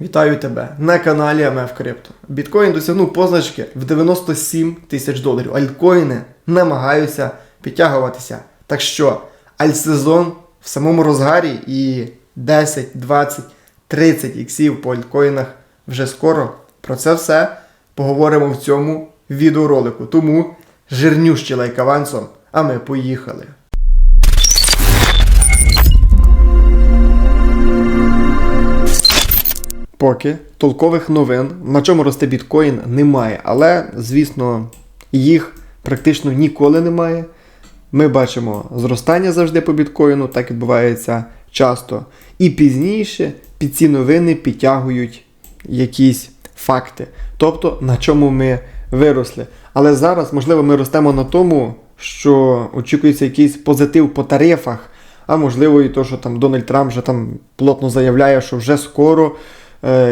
Вітаю тебе на каналі АМФ Крипто. Біткоін досягнув позначки в 97 тисяч доларів. Альткоїни намагаються підтягуватися. Так що, альтсезон в самому розгарі і 10, 20, 30 іксів по альткоїнах вже скоро. Про це все поговоримо в цьому відеоролику. Тому жирнющий лайк авансом, а ми поїхали. Поки толкових новин, на чому росте біткоін, немає. Але, звісно, їх практично ніколи немає. Ми бачимо зростання завжди по біткоїну, так відбувається часто. І пізніше під ці новини підтягують якісь факти. Тобто, на чому ми виросли. Але зараз, можливо, ми ростемо на тому, що очікується якийсь позитив по тарифах, а можливо, і то, що там Дональд Трамп вже там плотно заявляє, що вже скоро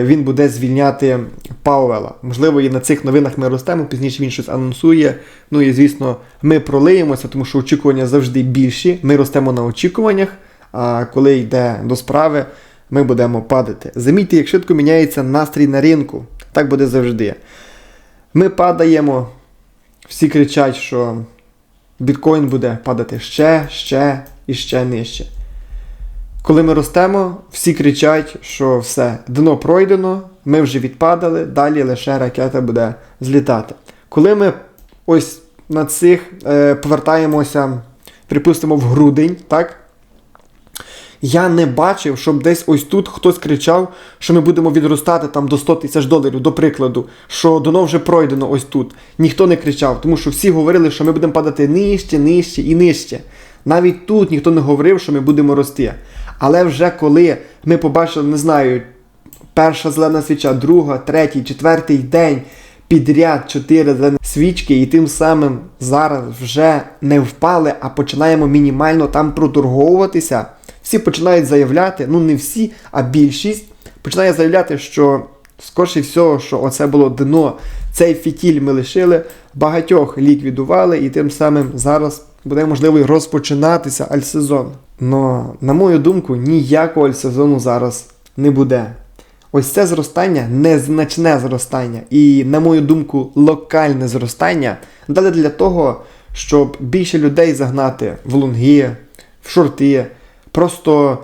він буде звільняти Пауела. Можливо, і на цих новинах ми ростемо, пізніше він щось анонсує. Ну і звісно, ми пролиємося, тому що очікування завжди більші. Ми ростемо на очікуваннях, а коли йде до справи, ми будемо падати. Замітьте, як швидко міняється настрій на ринку. Так буде завжди. Ми падаємо, всі кричать, що біткоін буде падати ще, ще і ще нижче. Коли ми ростемо, всі кричать, що все, дно пройдено, ми вже відпадали, далі лише ракета буде злітати. Коли ми ось на цих е, повертаємося, припустимо, в грудень, так? Я не бачив, щоб десь ось тут хтось кричав, що ми будемо відростати там до 100 тисяч доларів, до прикладу, що доно вже пройдено ось тут. Ніхто не кричав, тому що всі говорили, що ми будемо падати нижче, нижче і нижче. Навіть тут ніхто не говорив, що ми будемо рости. Але вже коли ми побачили, не знаю, перша зелена свіча, друга, третій, четвертий день підряд чотири зелені свічки, і тим самим зараз вже не впали, а починаємо мінімально там проторговуватися. Всі починають заявляти, ну не всі, а більшість починає заявляти, що скорше всього, що оце було дно, цей фітіль ми лишили, багатьох ліквідували, і тим самим зараз буде можливо розпочинатися альсезон. Но, на мою думку, ніякого альсезону зараз не буде. Ось це зростання незначне зростання, і, на мою думку, локальне зростання дали для того, щоб більше людей загнати в лонги, в шорти, просто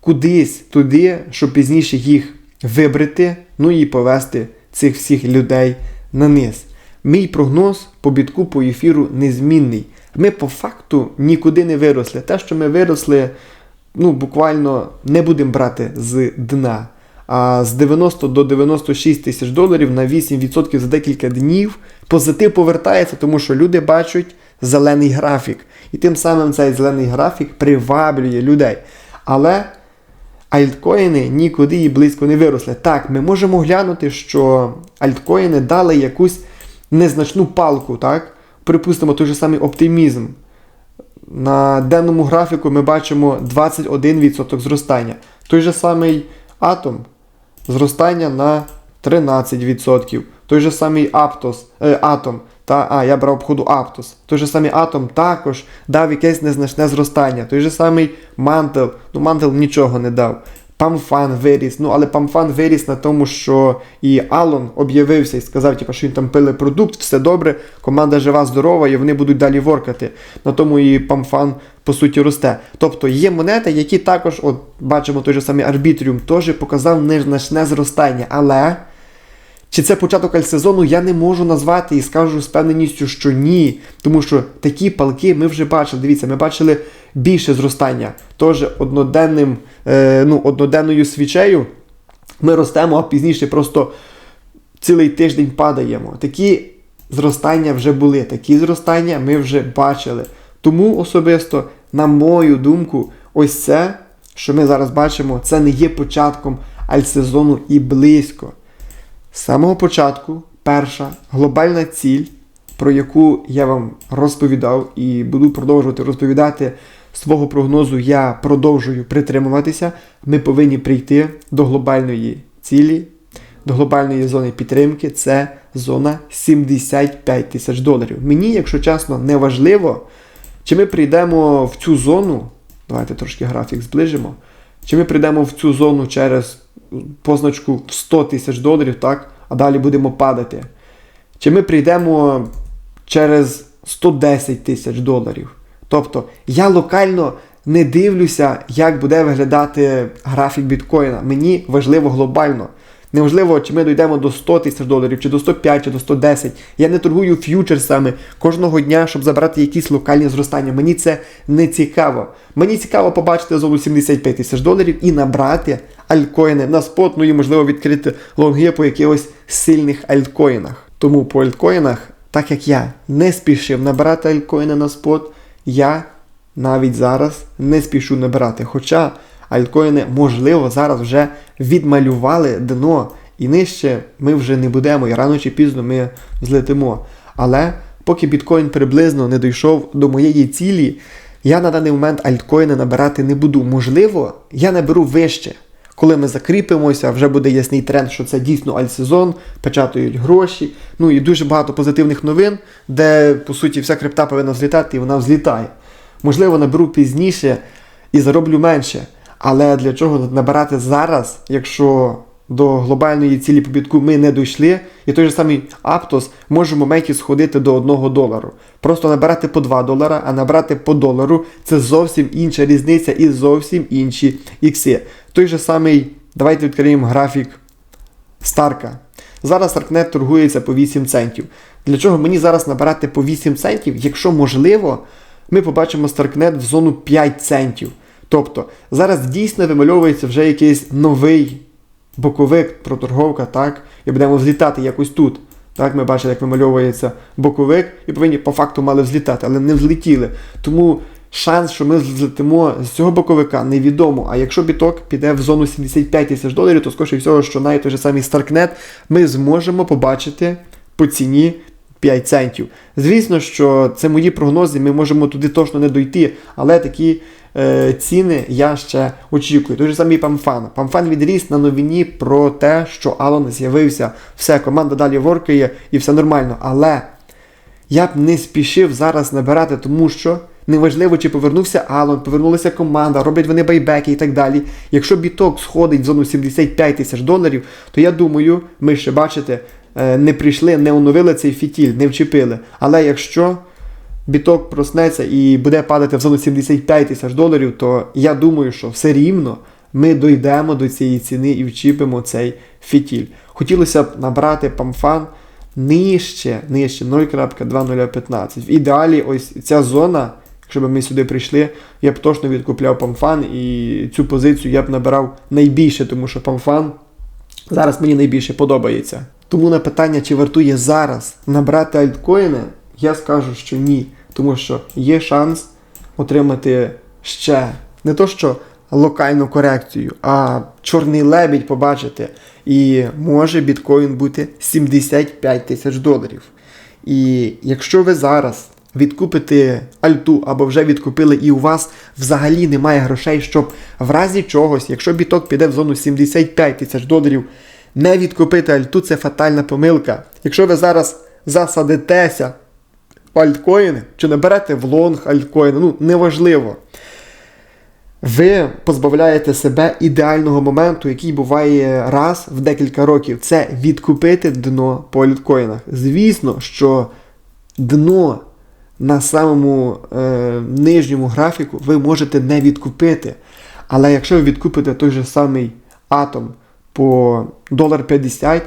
кудись туди, щоб пізніше їх вибрати, ну і повести цих всіх людей на низ. Мій прогноз по бітку по ефіру незмінний. Ми по факту нікуди не виросли. Те, що ми виросли, ну буквально не будемо брати з дна. А з 90 до 96 тисяч доларів на 8% за декілька днів позитив повертається, тому що люди бачать зелений графік. І тим самим цей зелений графік приваблює людей. Але альткоїни нікуди і близько не виросли. Так, ми можемо глянути, що альткоїни дали якусь незначну палку, так? Припустимо, той же самий оптимізм. На денному графіку ми бачимо 21% зростання. Той же самий атом зростання на 13%. Той же самий Аптос, е, атом. Та, а, я брав обходу Аптос. Той же самий атом також дав якесь незначне зростання. Той же самий Мантел. Ну, Мантел нічого не дав. Памфан виріс. Ну, але Памфан виріс на тому, що і Алон об'явився і сказав, типу, що він там пили продукт, все добре, команда жива, здорова, і вони будуть далі воркати. На тому і Памфан, по суті, росте. Тобто є монети, які також, от бачимо той же самий арбітріум, теж показав незначне зростання. Але. Чи це початок альсезону, я не можу назвати і скажу з певненістю, що ні. Тому що такі палки ми вже бачили. Дивіться, ми бачили більше зростання. Тож одноденним, е, ну, одноденною свічею ми ростемо, а пізніше просто цілий тиждень падаємо. Такі зростання вже були, такі зростання ми вже бачили. Тому особисто, на мою думку, ось це, що ми зараз бачимо, це не є початком альсезону і близько. З самого початку перша глобальна ціль, про яку я вам розповідав і буду продовжувати розповідати свого прогнозу, я продовжую притримуватися. Ми повинні прийти до глобальної цілі, до глобальної зони підтримки. Це зона 75 тисяч доларів. Мені, якщо чесно, не важливо, чи ми прийдемо в цю зону. Давайте трошки графік зближимо. Чи ми прийдемо в цю зону через позначку в 100 тисяч доларів, так? а далі будемо падати. Чи ми прийдемо через 110 тисяч доларів. Тобто я локально не дивлюся, як буде виглядати графік біткоїна. Мені важливо глобально. Неважливо, чи ми дійдемо до 100 тисяч доларів, чи до 105, чи до 110. Я не торгую ф'ючерсами кожного дня, щоб забрати якісь локальні зростання. Мені це не цікаво. Мені цікаво побачити зону 75 тисяч доларів і набрати альткоїни на спот, ну і можливо відкрити лонги по якихось сильних альткоїнах. Тому по альткоїнах, так як я не спішив набирати альткоїни на спот, я навіть зараз не спішу набирати. Хоча альткоїни, можливо, зараз вже відмалювали дно, і нижче ми вже не будемо, і рано чи пізно ми злетимо. Але поки біткоін приблизно не дійшов до моєї цілі, я на даний момент альткоїни набирати не буду. Можливо, я наберу вище. Коли ми закріпимося, вже буде ясний тренд, що це дійсно альсезон, печатають гроші. Ну і дуже багато позитивних новин, де, по суті, вся крипта повинна злітати і вона взлітає. Можливо, наберу пізніше і зароблю менше. Але для чого набирати зараз, якщо до глобальної цілі побітку ми не дійшли, і той же самий Аптос може в моменті сходити до 1 долару. Просто набирати по 2 долара, а набрати по долару це зовсім інша різниця і зовсім інші ікси. Той же самий, давайте відкриємо графік Старка. Зараз Старкнет торгується по 8 центів. Для чого мені зараз набирати по 8 центів, якщо можливо, ми побачимо Старкнет в зону 5 центів. Тобто зараз дійсно вимальовується вже якийсь новий боковик, проторговка, так, і будемо взлітати якось тут. Так, Ми бачили, як вимальовується боковик, і повинні по факту мали взлітати, але не взлетіли. Тому шанс, що ми злетимо з цього боковика, невідомо. А якщо біток піде в зону 75 тисяч доларів, то скоріше всього, що навіть той же самий Старкнет ми зможемо побачити по ціні 5 центів. Звісно, що це мої прогнози, ми можемо туди точно не дойти, але такі е, ціни я ще очікую. Той же самий Памфан. Памфан відріс на новині про те, що Алон з'явився. Все, команда далі воркає і все нормально. Але я б не спішив зараз набирати, тому що. Неважливо, чи повернувся Алон, повернулася команда, роблять вони байбеки і так далі. Якщо біток сходить в зону 75 тисяч доларів, то я думаю, ми ще бачите, не прийшли, не оновили цей фітіль, не вчепили. Але якщо біток проснеться і буде падати в зону 75 тисяч доларів, то я думаю, що все рівно ми дійдемо до цієї ціни і вчіпимо цей фітіль. Хотілося б набрати памфан нижче, нижче 0.2015. В ідеалі, ось ця зона. Якщо б ми сюди прийшли, я б точно відкупляв памфан і цю позицію я б набирав найбільше, тому що памфан зараз мені найбільше подобається. Тому на питання, чи вартує зараз набрати альткоїни, я скажу, що ні. Тому що є шанс отримати ще не то, що локальну корекцію, а чорний лебідь побачити. І може біткоін бути 75 тисяч доларів. І якщо ви зараз відкупити альту або вже відкупили, і у вас взагалі немає грошей, щоб в разі чогось, якщо біток піде в зону 75 тисяч доларів, не відкупити альту це фатальна помилка. Якщо ви зараз засадитеся в альткоїни чи наберете в лонг альткоїни, ну неважливо. Ви позбавляєте себе ідеального моменту, який буває раз в декілька років. Це відкупити дно по альткоїнах. Звісно, що дно на самому е, нижньому графіку ви можете не відкупити. Але якщо ви відкупите той же самий атом по 1,50,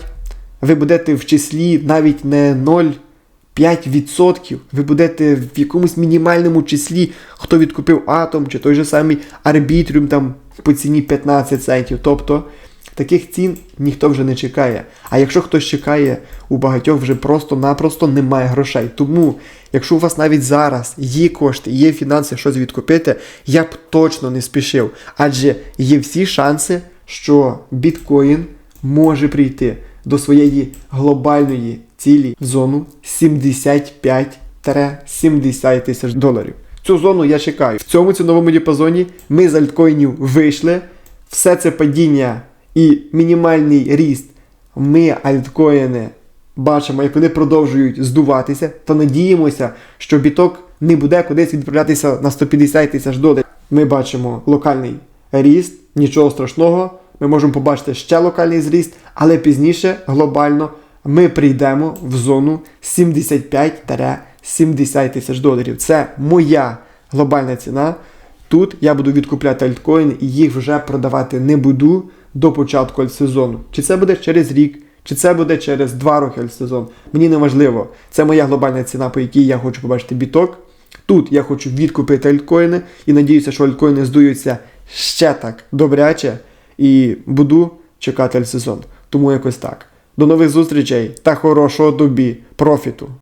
ви будете в числі навіть не 0,5%, ви будете в якомусь мінімальному числі, хто відкупив атом, чи той же самий арбітріум там по ціні 15 центів. Тобто таких цін ніхто вже не чекає. А якщо хтось чекає, у багатьох вже просто-напросто немає грошей. Тому, якщо у вас навіть зараз є кошти, є фінанси щось відкупити, я б точно не спішив. Адже є всі шанси, що біткоін може прийти до своєї глобальної цілі в зону 75-70 тисяч доларів. Цю зону я чекаю. В цьому ціновому діапазоні ми з альткоїнів вийшли. Все це падіння і мінімальний ріст. Ми альткоїни бачимо, як вони продовжують здуватися, то надіємося, що біток не буде кудись відправлятися на 150 тисяч доларів. Ми бачимо локальний ріст, нічого страшного. ми можемо побачити ще локальний зріст, але пізніше глобально ми прийдемо в зону 75-70 тисяч доларів. Це моя глобальна ціна. Тут я буду відкупляти альткоїни і їх вже продавати не буду до початку альтсезону. Чи це буде через рік, чи це буде через 2 роки альтсезон. Мені не важливо. Це моя глобальна ціна, по якій я хочу побачити біток. Тут я хочу відкупити альткоїни і надіюся, що альткоїни здуються ще так добряче і буду чекати сезон. Тому якось так. До нових зустрічей та хорошого тобі профіту!